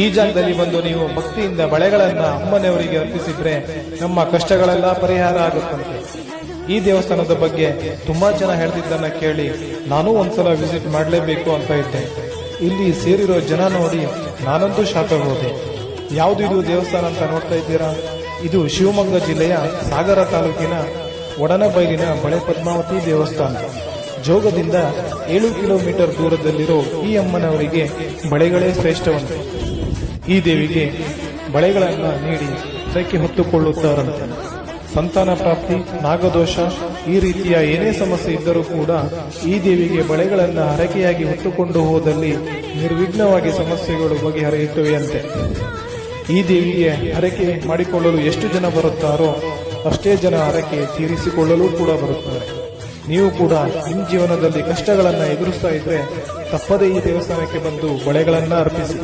ಈ ಜಾಗದಲ್ಲಿ ಬಂದು ನೀವು ಭಕ್ತಿಯಿಂದ ಬಳೆಗಳನ್ನ ಅಮ್ಮನೆಯವರಿಗೆ ಅರ್ಪಿಸಿದ್ರೆ ನಮ್ಮ ಕಷ್ಟಗಳೆಲ್ಲ ಪರಿಹಾರ ಆಗುತ್ತಂತೆ. ಈ ದೇವಸ್ಥಾನದ ಬಗ್ಗೆ ತುಂಬಾ ಜನ ಹೇಳ್ತಿದ್ದನ್ನ ಕೇಳಿ ನಾನು ಒಂದ್ಸಲ ವಿಸಿಟ್ ಮಾಡಲೇಬೇಕು ಅಂತ ಇದ್ದೆ. ಇಲ್ಲಿ ಸೇರಿರೋ ಜನ ನೋಡಿ ನಾನಂತೂ ಶಾಪ ಹೋದೆ ಯಾವ್ದು ಇದು ದೇವಸ್ಥಾನ ಅಂತ ನೋಡ್ತಾ ಇದ್ದೀರಾ? ಇದು ಶಿವಮೊಗ್ಗ ಜಿಲ್ಲೆಯ ಸಾಗರ ತಾಲೂಕಿನ ಒಡನಬೈಲಿನ ಬಳೆ ಪದ್ಮಾವತಿ ದೇವಸ್ಥಾನ. ಜೋಗದಿಂದ ಏಳು ಕಿಲೋಮೀಟರ್ ದೂರದಲ್ಲಿರೋ ಈ ಅಮ್ಮನವರಿಗೆ ಬಳೆಗಳೇ ಶ್ರೇಷ್ಠವಂತೆ. ಈ ದೇವಿಗೆ ಬಳೆಗಳನ್ನು ನೀಡಿ ಸೈಕಿ ಹೊತ್ತುಕೊಳ್ಳುತ್ತಾರಂತೆ. ಸಂತಾನ ಪ್ರಾಪ್ತಿ, ನಾಗದೋಷ, ಈ ರೀತಿಯ ಏನೇ ಸಮಸ್ಯೆ ಇದ್ದರೂ ಕೂಡ ಈ ದೇವಿಗೆ ಬಳೆಗಳನ್ನು ಹರಕೆಯಾಗಿ ಹೊತ್ತುಕೊಂಡು ಹೋದಲ್ಲಿ ನಿರ್ವಿಘ್ನವಾಗಿ ಸಮಸ್ಯೆಗಳು ಬಗೆಹರಿಯುತ್ತವೆಯಂತೆ. ಈ ದೇವಿಗೆ ಹರಕೆ ಮಾಡಿಕೊಳ್ಳಲು ಎಷ್ಟು ಜನ ಬರುತ್ತಾರೋ ಅಷ್ಟೇ ಜನ ಹರಕೆ ತೀರಿಸಿಕೊಳ್ಳಲು ಕೂಡ ಬರುತ್ತಾರೆ. ನೀವು ಕೂಡ ನಿಮ್ಮ ಜೀವನದಲ್ಲಿ ಕಷ್ಟಗಳನ್ನು ಎದುರಿಸ್ತಾ ಇದ್ರೆ ತಪ್ಪದೇ ಈ ದೇವಸ್ಥಾನಕ್ಕೆ ಬಂದು ಬಳೆಗಳನ್ನು ಅರ್ಪಿಸಿ.